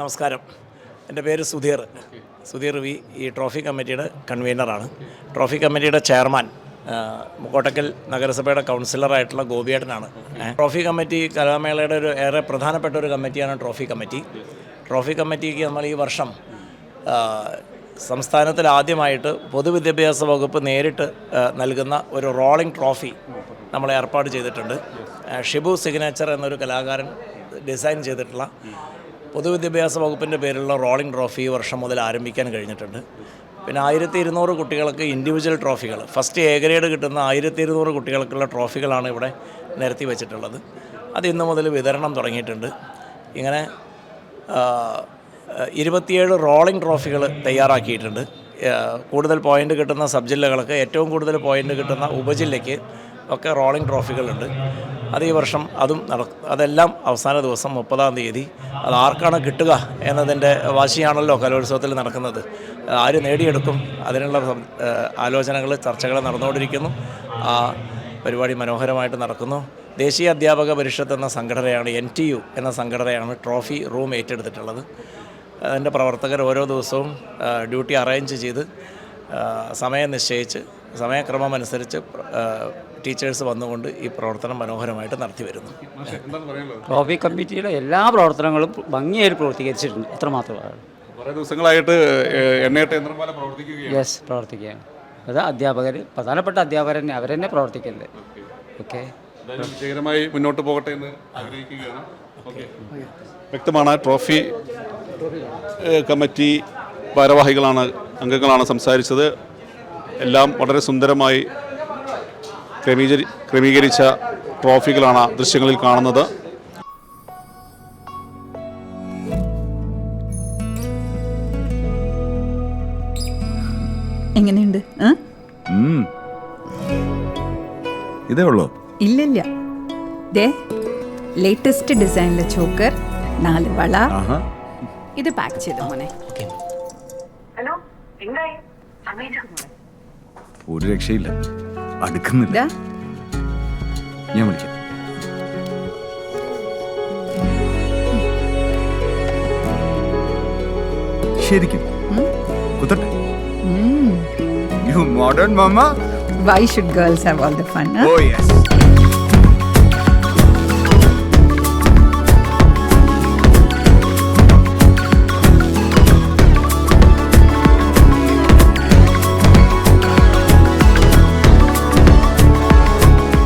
നമസ്കാരം. എന്റെ പേര് സുധീർ. സുധീർ വി ഈ ട്രോഫി കമ്മിറ്റിയുടെ കൺവീനറാണ്. ട്രോഫി കമ്മിറ്റിയുടെ ചെയർമാൻ മുക്കോട്ടക്കൽ കോട്ടക്കൽ നഗരസഭയുടെ കൗൺസിലറായിട്ടുള്ള ഗോപിയേട്ടനാണ്. ട്രോഫി കമ്മിറ്റി കലാമേളയുടെ ഒരു ഏറെ പ്രധാനപ്പെട്ട ഒരു കമ്മിറ്റിയാണ് ട്രോഫി കമ്മിറ്റി. ട്രോഫി കമ്മിറ്റിക്ക് നമ്മൾ ഈ വർഷം സംസ്ഥാനത്തിൽ ആദ്യമായിട്ട് പൊതുവിദ്യാഭ്യാസ വകുപ്പ് നേരിട്ട് നൽകുന്ന ഒരു റോളിംഗ് ട്രോഫി നമ്മൾ ഏർപ്പാട് ചെയ്തിട്ടുണ്ട്. ഷിബു സിഗ്നേച്ചർ എന്നൊരു കലാകാരൻ ഡിസൈൻ ചെയ്തിട്ടുള്ള പൊതുവിദ്യാഭ്യാസ വകുപ്പിന്റെ പേരിലുള്ള റോളിംഗ് ട്രോഫി ഈ വർഷം മുതൽ ആരംഭിക്കാൻ കഴിഞ്ഞിട്ടുണ്ട്. പിന്നെ ആയിരത്തി ഇരുന്നൂറ് കുട്ടികൾക്ക് ഇൻഡിവിജ്വൽ ട്രോഫികൾ ഫസ്റ്റ് എ ഗ്രേഡ് കിട്ടുന്ന ആയിരത്തി ഇരുന്നൂറ് കുട്ടികൾക്കുള്ള ട്രോഫികളാണ് ഇവിടെ നിരത്തി വെച്ചിട്ടുള്ളത്. അത് ഇന്ന് മുതൽ വിതരണം തുടങ്ങിയിട്ടുണ്ട്. ഇങ്ങനെ ഇരുപത്തിയേഴ് റോളിംഗ് ട്രോഫികൾ തയ്യാറാക്കിയിട്ടുണ്ട്. കൂടുതൽ പോയിന്റ് കിട്ടുന്ന സബ് ജില്ലകൾക്ക് ഏറ്റവും കൂടുതൽ പോയിന്റ് കിട്ടുന്ന ഉപജില്ലയ്ക്ക് ഒക്കെ റോളിംഗ് ട്രോഫികളുണ്ട്. അത് ഈ വർഷം അതും നട അതെല്ലാം അവസാന ദിവസം മുപ്പതാം തീയതി. അത് ആർക്കാണ് കിട്ടുക എന്നതിന്റെ വാശിയാണല്ലോ കലോത്സവത്തിൽ നടക്കുന്നത്. ആര് നേടിയെടുക്കും അതിനുള്ള ആലോചനകൾ ചർച്ചകൾ നടന്നുകൊണ്ടിരിക്കുന്നു. ആ പരിപാടി മനോഹരമായിട്ട് നടക്കുന്നു. ദേശീയ അധ്യാപക പരിഷത്ത് എന്ന സംഘടനയാണ് എൻ ടി യു എന്ന സംഘടനയാണ് ട്രോഫി റൂം ഏറ്റെടുത്തിട്ടുള്ളത്. അതിന്റെ പ്രവർത്തകർ ഓരോ ദിവസവും ഡ്യൂട്ടി അറേഞ്ച് ചെയ്ത് സമയം നിശ്ചയിച്ച് സമയക്രമം അനുസരിച്ച് ടീച്ചേഴ്സ് വന്നുകൊണ്ട് ഈ പ്രവർത്തനം മനോഹരമായിട്ട് നടത്തി വരുന്നു. ട്രോഫി കമ്മിറ്റിയുടെ എല്ലാ പ്രവർത്തനങ്ങളും ഭംഗിയായി പ്രവർത്തീകരിച്ചിട്ടുണ്ട്. അത്രമാത്രമാണ് കുറേ ദിവസങ്ങളായിട്ട് ഏഹ്, എണ്ണയിട്ട് യന്ത്രം പോലെ പ്രവർത്തിക്കുകയാണ്. യെസ് പ്രവർത്തിക്കുകയാണ്. അത് അധ്യാപകർ പ്രധാനപ്പെട്ട അധ്യാപകർ തന്നെ അവർ തന്നെ പ്രവർത്തിക്കുന്നത്. ഓക്കെ വിജയകരമായി മുന്നോട്ട് പോകട്ടെ എന്ന് ആഗ്രഹിക്കുകയാണ്. വ്യക്തമാണ് ട്രോഫി കമ്മിറ്റി ഭാരവാഹികളാണ് അംഗങ്ങളാണ് സംസാരിച്ചത്. എല്ലാം വളരെ സുന്ദരമായി ക്രമീകരി ക്രമീകരിച്ച ട്രോഫികളാണ് ദൃശ്യങ്ങളിൽ കാണുന്നത്. എങ്ങനെയുണ്ട്. ഇതേ ഉള്ളൂ? ഇല്ലില്ല. ദേ ലേറ്റസ്റ്റ് ഡിസൈനിലെ ചോക്കർ നാല് വള. ഇത് പാക്ക് ചെയ്ത മോനെ? ഹലോ എന്തായി? ഒരു രക്ഷയില്ല. അടുക്കുന്നില്ല. ഞാൻ വിളിക്കാം. ശരിക്കും. കുത്തട്ടെ. You modern mama why should girls have all the fun oh yes